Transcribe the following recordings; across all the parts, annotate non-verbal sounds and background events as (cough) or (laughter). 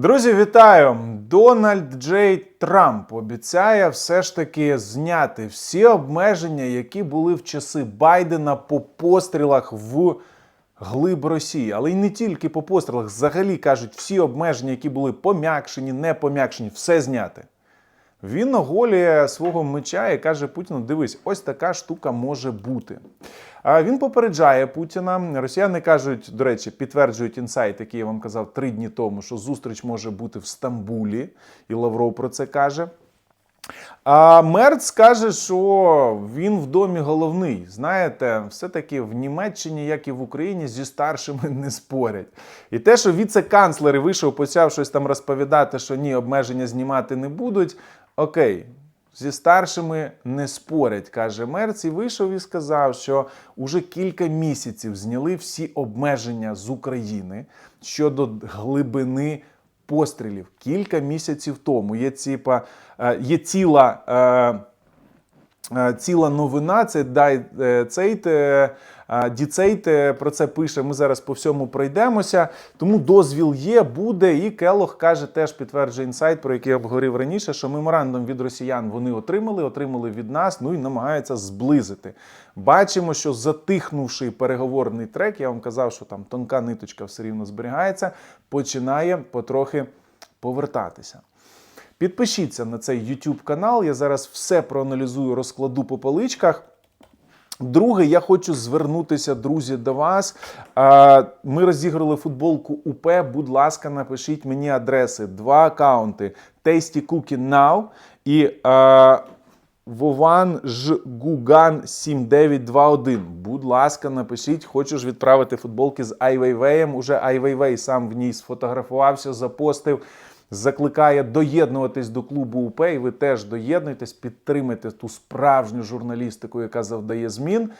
Друзі, вітаю! Дональд Джей Трамп обіцяє все ж таки зняти всі обмеження, які були в часи Байдена по пострілах в глиб Росії, але й не тільки по пострілах. Взагалі кажуть, всі обмеження, які були пом'якшені, не пом'якшені, все зняти. Він оголює свого меча і каже Путіну: дивись, ось така штука може бути. Він попереджає Путіна. Росіяни кажуть, до речі, підтверджують інсайт, який я вам казав три дні тому, що зустріч може бути в Стамбулі, і Лавров про це каже. А Мерц каже, що він в домі головний. Знаєте, все-таки в Німеччині, як і в Україні, зі старшими не спорять. І те, що віце-канцлер вийшов, почав щось там розповідати, що ні, обмеження знімати не будуть. Окей, зі старшими не спорять, каже Мерц, і вийшов і сказав, що уже кілька місяців зняли всі обмеження з України щодо глибини пострілів. Кілька місяців тому є, ціпа, е, є ціла. е, е, Ціла новина, це дай е, Діцейт про це пише. Ми зараз по всьому пройдемося. Тому дозвіл є, буде. І Келох каже, теж підтверджує інсайт, про який я обговорив раніше, що меморандум від росіян вони отримали, отримали від нас, ну і намагаються зблизити. Бачимо, що затихнувши переговорний трек, я вам казав, що там тонка ниточка все рівно зберігається, починає потрохи повертатися. Підпишіться на цей YouTube канал. Я зараз все проаналізую, розкладу по поличках. Друге, я хочу звернутися, друзі, до вас. Ми розіграли футболку УП. Будь ласка, напишіть мені адреси. Два акаунти: Tasty Cookie Now і Вован Жгуган 7921. Будь ласка, напишіть, хочу відправити футболки з Айвейвеєм. Уже Айвейвей сам в ній сфотографувався, запостив. Закликає доєднуватись до клубу УП, і ви теж доєднуйтесь, підтримайте ту справжню журналістику, яка завдає змін.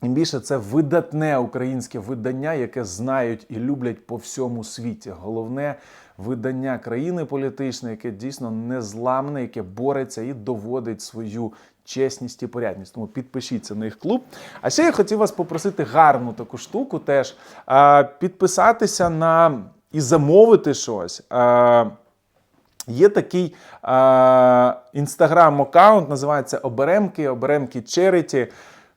Тим більше це видатне українське видання, яке знають і люблять по всьому світі. Головне видання країни політичної, яке дійсно незламне, яке бореться і доводить свою чесність і порядність. Тому підпишіться на їх клуб. А ще я хотів вас попросити гарну таку штуку теж підписатися на і замовити щось. А, Є такий інстаграм-аккаунт, називається Оберемки, Оберемки Черіті.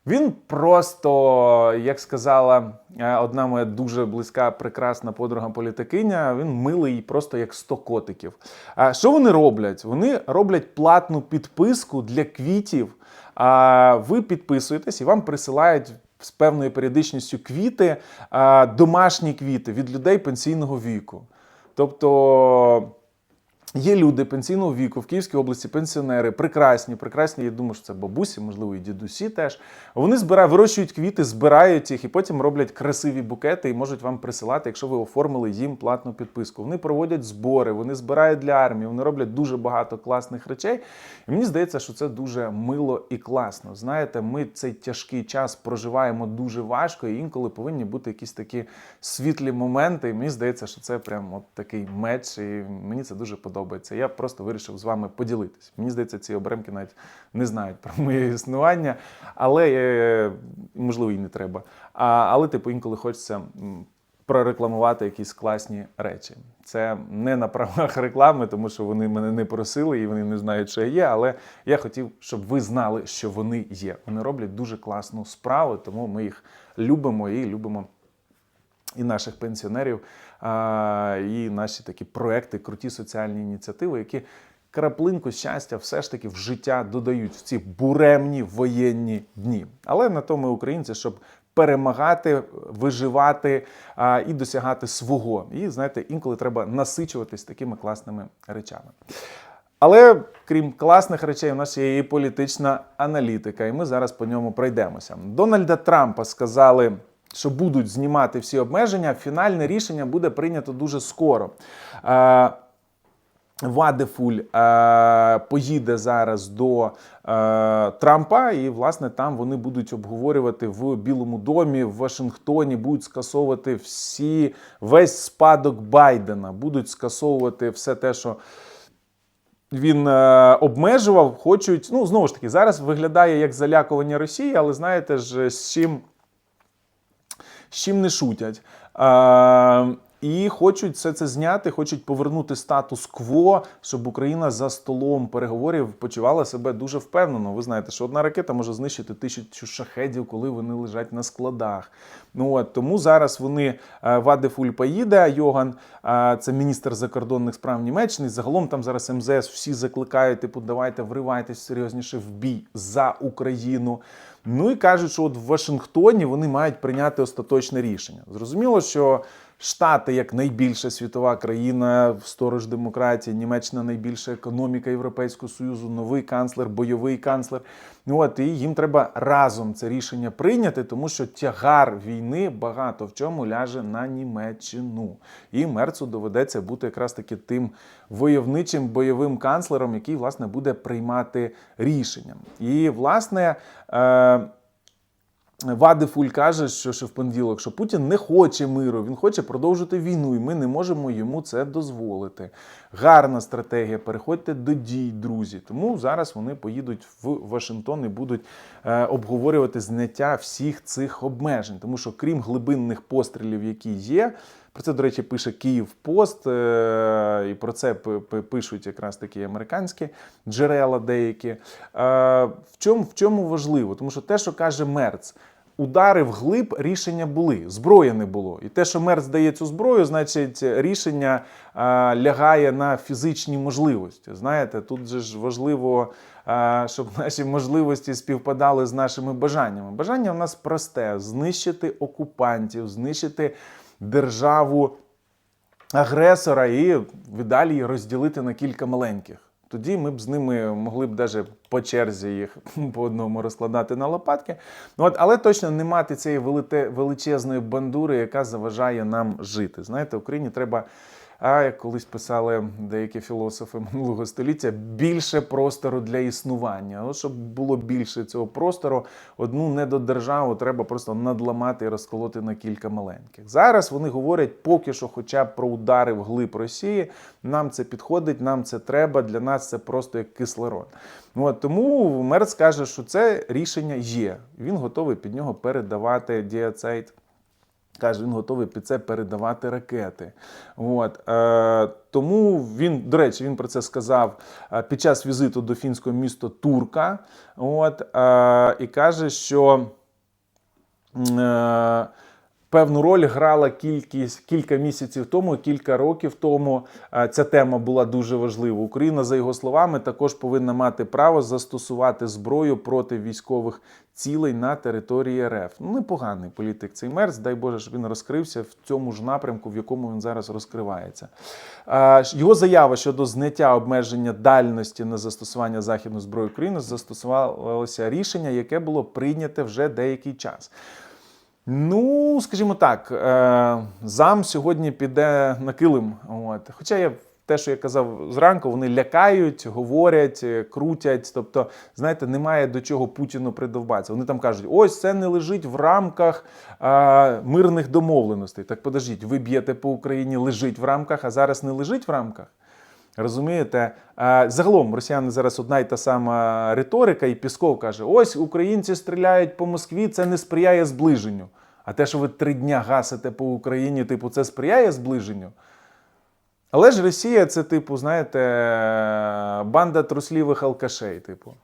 Він просто, як сказала е, одна моя дуже близька, прекрасна подруга політикиня, він милий просто як 100 котиків. А що вони роблять? Вони роблять платну підписку для квітів. А ви підписуєтесь і вам присилають з певною періодичністю квіти, домашні квіти від людей пенсійного віку. Тобто. Є люди пенсійного віку в Київській області, пенсіонери, прекрасні, прекрасні. Я думаю, що це бабусі, можливо, і дідусі теж. Вони збирають, вирощують квіти, збирають їх і потім роблять красиві букети і можуть вам присилати, якщо ви оформили їм платну підписку. Вони проводять збори, вони збирають для армії, вони роблять дуже багато класних речей. І мені здається, що це дуже мило і класно. Знаєте, ми цей тяжкий час проживаємо дуже важко, і інколи повинні бути якісь такі світлі моменти. І мені здається, що це прям от такий меч, і мені це дуже подобається. Я просто вирішив з вами поділитись. Мені здається, ці оберемки навіть не знають про моє існування, але е, можливо і не треба. А, але, типу, інколи хочеться прорекламувати якісь класні речі. Це не на правах реклами, тому що вони мене не просили і вони не знають, що я є. Але я хотів, щоб ви знали, що вони є. Вони роблять дуже класну справу, тому ми їх любимо і любимо і наших пенсіонерів, і наші такі проекти, круті соціальні ініціативи, які краплинку щастя все ж таки в життя додають в ці буремні воєнні дні. Але на то ми українці, щоб перемагати, виживати і досягати свого. І знаєте, інколи треба насичуватись такими класними речами. Але крім класних речей, у нас є і політична аналітика, і ми зараз по ньому пройдемося. Дональда Трампа сказали, що будуть знімати всі обмеження. Фінальне рішення буде прийнято дуже скоро. Е, Вадефуль е, поїде зараз до е, Трампа, і власне там вони будуть обговорювати в Білому домі в Вашингтоні, будуть скасовувати всі весь спадок Байдена, будуть скасовувати все те, що він е, обмежував, хочуть. Ну, знову ж таки, зараз виглядає як залякування Росії, але знаєте ж, з чим, з чим не шутять. Е, І хочуть все це зняти, хочуть повернути статус-кво, щоб Україна за столом переговорів почувала себе дуже впевнено. Ви знаєте, що одна ракета може знищити тисячу шахедів, коли вони лежать на складах. Ну от тому зараз вони е, Ваде Фульпаїда Йоган, е, це міністр закордонних справ Німеччини. Загалом там зараз МЗС всі закликають, типу, давайте вривайтесь серйозніше в бій за Україну. Ну і кажуть, що от в Вашингтоні вони мають прийняти остаточне рішення. Зрозуміло, що Штати як найбільша світова країна, сторож демократії, Німеччина найбільша економіка Європейського Союзу, новий канцлер, бойовий канцлер. Ну от і їм треба разом це рішення прийняти, тому що тягар війни багато в чому ляже на Німеччину. І Мерцу доведеться бути якраз таки тим войовничим бойовим канцлером, який власне буде приймати рішення. І власне. Е- Вадифуль каже, що ще в понеділок, що Путін не хоче миру, він хоче продовжити війну, і ми не можемо йому це дозволити. Гарна стратегія. Переходьте до дій, друзі. Тому зараз вони поїдуть в Вашингтон і будуть е, обговорювати зняття всіх цих обмежень, тому що крім глибинних пострілів, які є. Про це, до речі, пише Київ Пост, е, і про це пишуть якраз такі американські джерела деякі. Е, в чому в чому важливо? Тому що те, що каже Мерц, удари вглиб рішення були, зброї не було. І те, що Мерц дає цю зброю, значить рішення е, лягає на фізичні можливості. Знаєте, тут же ж важливо. Щоб наші можливості співпадали з нашими бажаннями. Бажання у нас просте: знищити окупантів, знищити державу агресора і далі її розділити на кілька маленьких. Тоді ми б з ними могли б навіть по черзі їх (laughs) по одному розкладати на лопатки. Ну, от, Але точно не мати цієї величезної бандури, яка заважає нам жити. Знаєте, Україні треба а як колись писали деякі філософи минулого століття, більше простору для існування. От щоб було більше цього простору, одну недодержаву треба просто надламати і розколоти на кілька маленьких. Зараз вони говорять поки що, хоча б про удари в глиб Росії. Нам це підходить, нам це треба. Для нас це просто як кислород. От, Тому Мерц каже, що це рішення є. Він готовий під нього передавати діацейт. Каже, він готовий під це передавати ракети. От. Е, Тому він, до речі, він про це сказав е, під час візиту до фінського міста Турка. От, е, І каже, що. Е, Певну роль грала кількість кілька місяців тому, кілька років тому. Ця тема була дуже важлива. Україна, за його словами, також повинна мати право застосувати зброю проти військових цілей на території РФ. Ну, непоганий політик цей мерц. Дай Боже, щоб він розкрився в цьому ж напрямку, в якому він зараз розкривається. Його заява щодо зняття обмеження дальності на застосування західної зброї України застосувалося рішення, яке було прийняте вже деякий час. Ну, скажімо так, е, зам сьогодні піде на килим. От. Хоча я те, що я казав зранку, вони лякають, говорять, е, крутять. Тобто, знаєте, немає до чого Путіну придовбатися. Вони там кажуть, ось це не лежить в рамках а, мирних домовленостей. Так подождіть, ви б'єте по Україні, лежить в рамках, а зараз не лежить в рамках. Розумієте, загалом росіяни зараз одна й та сама риторика, і Пісков каже: ось українці стріляють по Москві, це не сприяє зближенню. А те, що ви три дня гасите по Україні, типу, це сприяє зближенню. Але ж Росія це, типу, знаєте, банда труслівих алкашей, типу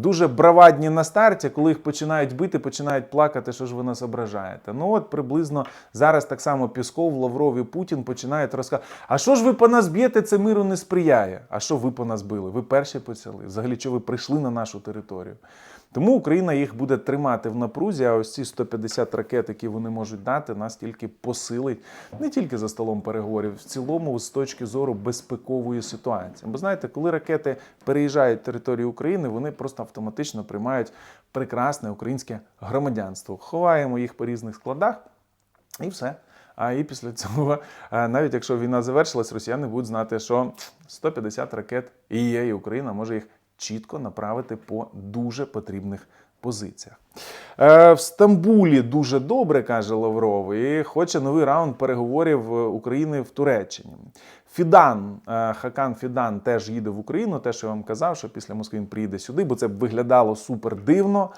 дуже бравадні на старті, коли їх починають бити, починають плакати, що ж ви нас ображаєте. Ну от приблизно зараз так само Пісков, Лавров і Путін починають розказувати, а що ж ви по нас б'єте, це миру не сприяє. А що ви по нас били? Ви перші почали. Взагалі, що ви прийшли на нашу територію? Тому Україна їх буде тримати в напрузі. А ось ці 150 ракет, які вони можуть дати, нас тільки посилить не тільки за столом переговорів, в цілому з точки зору безпекової ситуації. Бо знаєте, коли ракети переїжджають територію України, вони просто автоматично приймають прекрасне українське громадянство. Ховаємо їх по різних складах, і все. А і після цього, навіть якщо війна завершилась, росіяни будуть знати, що 150 ракет і є, і Україна може їх чітко направити по дуже потрібних позиціях. Е, в Стамбулі дуже добре каже Лавров, і хоче новий раунд переговорів України в Туреччині. Фідан, е, Хакан Фідан теж їде в Україну. Те, що я вам казав, що після Москви він приїде сюди, бо це б виглядало супер дивно.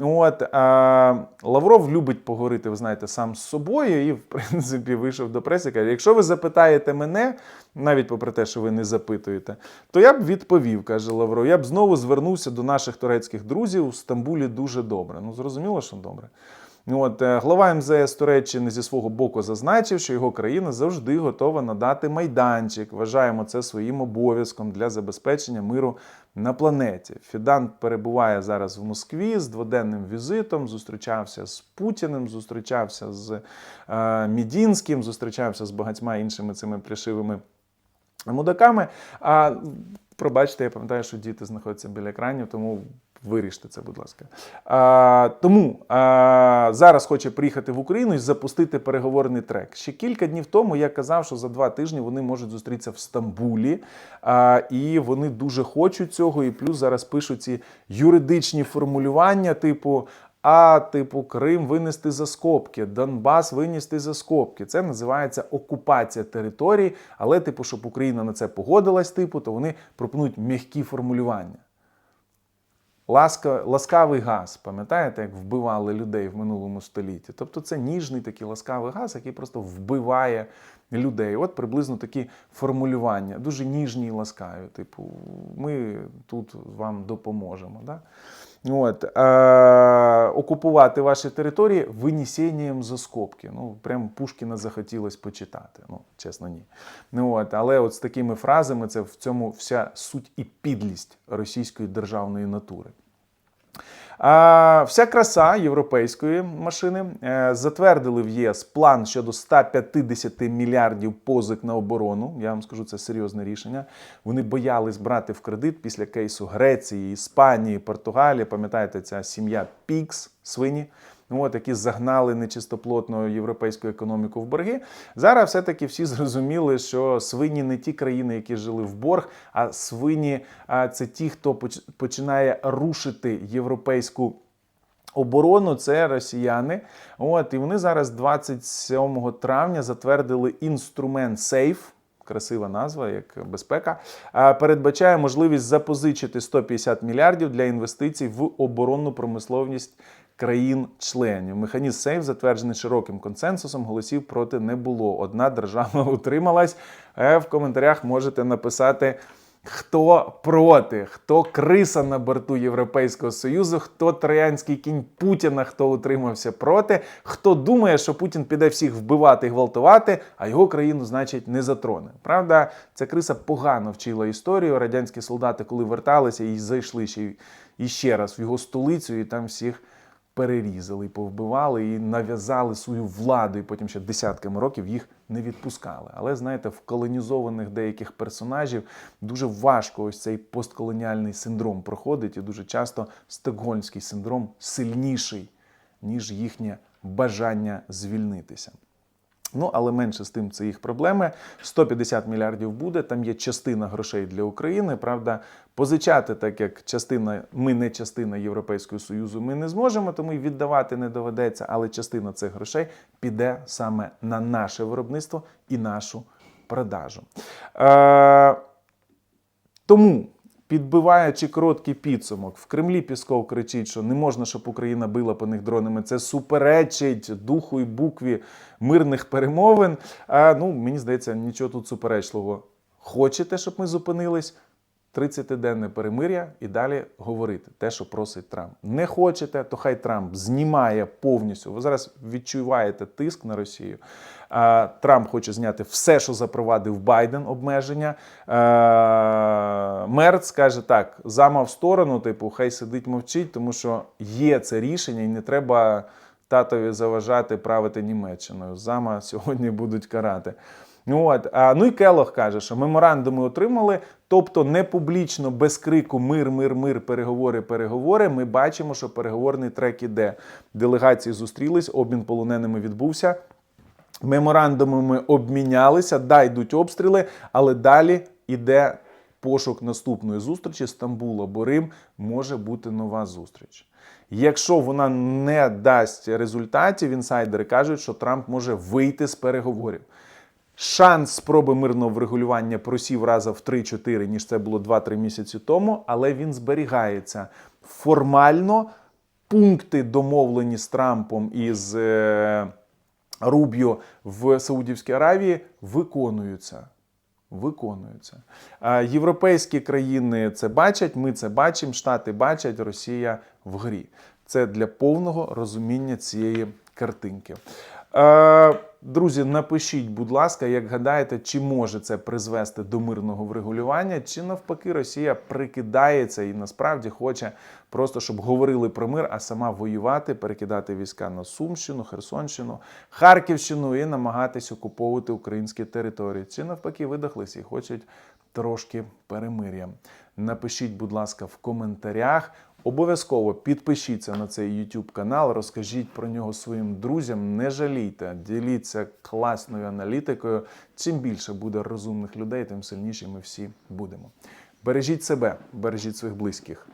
От, а, Лавров любить поговорити, ви знаєте, сам з собою і, в принципі, вийшов до преси. Каже: якщо ви запитаєте мене, навіть попри те, що ви не запитуєте, то я б відповів, каже Лавров. Я б знову звернувся до наших турецьких друзів у Стамбулі дуже добре. Ну, зрозуміло, що добре. От е, глава МЗС Туреччини зі свого боку зазначив, що його країна завжди готова надати майданчик. Вважаємо це своїм обов'язком для забезпечення миру на планеті. Фідан перебуває зараз в Москві з дводенним візитом. Зустрічався з Путіним, зустрічався з е, Мідінським, зустрічався з багатьма іншими цими плішивими мудаками. А пробачте, я пам'ятаю, що діти знаходяться біля екранів, тому виріште це, будь ласка. А, тому а, зараз хоче приїхати в Україну і запустити переговорний трек. Ще кілька днів тому я казав, що за два тижні вони можуть зустрітися в Стамбулі, а, і вони дуже хочуть цього. І плюс зараз пишуть ці юридичні формулювання, типу. А, типу, Крим винести за скобки, Донбас винести за скобки. Це називається окупація територій. Але, типу, щоб Україна на це погодилась, типу, то вони пропонують м'які формулювання. Ласка, ласкавий газ, пам'ятаєте, як вбивали людей в минулому столітті? Тобто це ніжний такий ласкавий газ, який просто вбиває людей. От приблизно такі формулювання, дуже ніжні і ласкаві. Типу, ми тут вам допоможемо. Да? От, е, окупувати ваші території винесенням за скобки. Ну, прям Пушкіна захотілося почитати. Ну, чесно, ні. Ну, от, але от з такими фразами це в цьому вся суть і підлість російської державної натури. Вся краса європейської машини е, затвердили в ЄС план щодо 150 мільярдів позик на оборону. Я вам скажу, це серйозне рішення. Вони боялись брати в кредит після кейсу Греції, Іспанії, Португалії. Пам'ятаєте, ця сім'я Пікс, свині. Ну, от, які загнали нечистоплотну європейську економіку в борги. Зараз все-таки всі зрозуміли, що свині не ті країни, які жили в борг, а свині це ті, хто починає рушити європейську. Оборону це росіяни. От і вони зараз 27 травня затвердили інструмент Сейф. Красива назва, як безпека, передбачає можливість запозичити 150 мільярдів для інвестицій в оборонну промисловність країн-членів. Механізм сейф затверджений широким консенсусом. Голосів проти не було. Одна держава (laughs) утрималась. Е, в коментарях можете написати. Хто проти, хто криса на борту Європейського Союзу, хто троянський кінь Путіна, хто утримався проти, хто думає, що Путін піде всіх вбивати і гвалтувати, а його країну, значить, не затроне. Правда, ця криса погано вчила історію. Радянські солдати, коли верталися і зайшли ще і ще раз в його столицю, і там всіх перерізали, повбивали і нав'язали свою владу, і потім ще десятками років їх не відпускали. Але знаєте, в колонізованих деяких персонажів дуже важко ось цей постколоніальний синдром проходить, і дуже часто стокгольмський синдром сильніший, ніж їхнє бажання звільнитися. Ну, але менше з тим це їх проблеми. 150 мільярдів буде. Там є частина грошей для України. Правда, позичати, так як частина, ми не частина Європейського Союзу, ми не зможемо, тому і віддавати не доведеться. Але частина цих грошей піде саме на наше виробництво і нашу продажу. Е, Тому. Підбиваючи короткий підсумок, в Кремлі Пісков кричить, що не можна, щоб Україна била по них дронами. Це суперечить духу і букві мирних перемовин. А ну мені здається, нічого тут суперечливого. Хочете, щоб ми зупинились? 30-денне перемир'я і далі говорити те, що просить Трамп. Не хочете, то хай Трамп знімає повністю. Ви зараз відчуваєте тиск на Росію. Трамп хоче зняти все, що запровадив Байден, обмеження. Мерц каже так: зама в сторону, типу, хай сидить, мовчить, тому що є це рішення, і не треба татові заважати правити Німеччиною. Зама сьогодні будуть карати. От. А, Ну і Келох каже, що меморандуми отримали, тобто не публічно, без крику Мир, мир, мир, переговори, переговори. Ми бачимо, що переговорний трек іде. Делегації зустрілись, обмін полоненими відбувся. Меморандумами обмінялися, да, йдуть обстріли, але далі йде пошук наступної зустрічі Стамбул або Рим, може бути нова зустріч. Якщо вона не дасть результатів, інсайдери кажуть, що Трамп може вийти з переговорів. Шанс спроби мирного врегулювання просів раза в 3-4, ніж це було 2-3 місяці тому, але він зберігається формально. пункти, домовлені з Трампом і з е, Рубіо в Саудівській Аравії, виконуються. Виконуються. Європейські країни це бачать, ми це бачимо, Штати бачать, Росія в грі. Це для повного розуміння цієї картинки. Друзі, напишіть, будь ласка, як гадаєте, чи може це призвести до мирного врегулювання, чи навпаки Росія прикидається і насправді хоче просто, щоб говорили про мир, а сама воювати, перекидати війська на Сумщину, Херсонщину, Харківщину і намагатись окуповувати українські території. Чи навпаки видохлись і хочуть трошки перемир'я. Напишіть, будь ласка, в коментарях. Обов'язково підпишіться на цей YouTube канал, розкажіть про нього своїм друзям. Не жалійте, діліться класною аналітикою. Чим більше буде розумних людей, тим сильніші ми всі будемо. Бережіть себе, бережіть своїх близьких.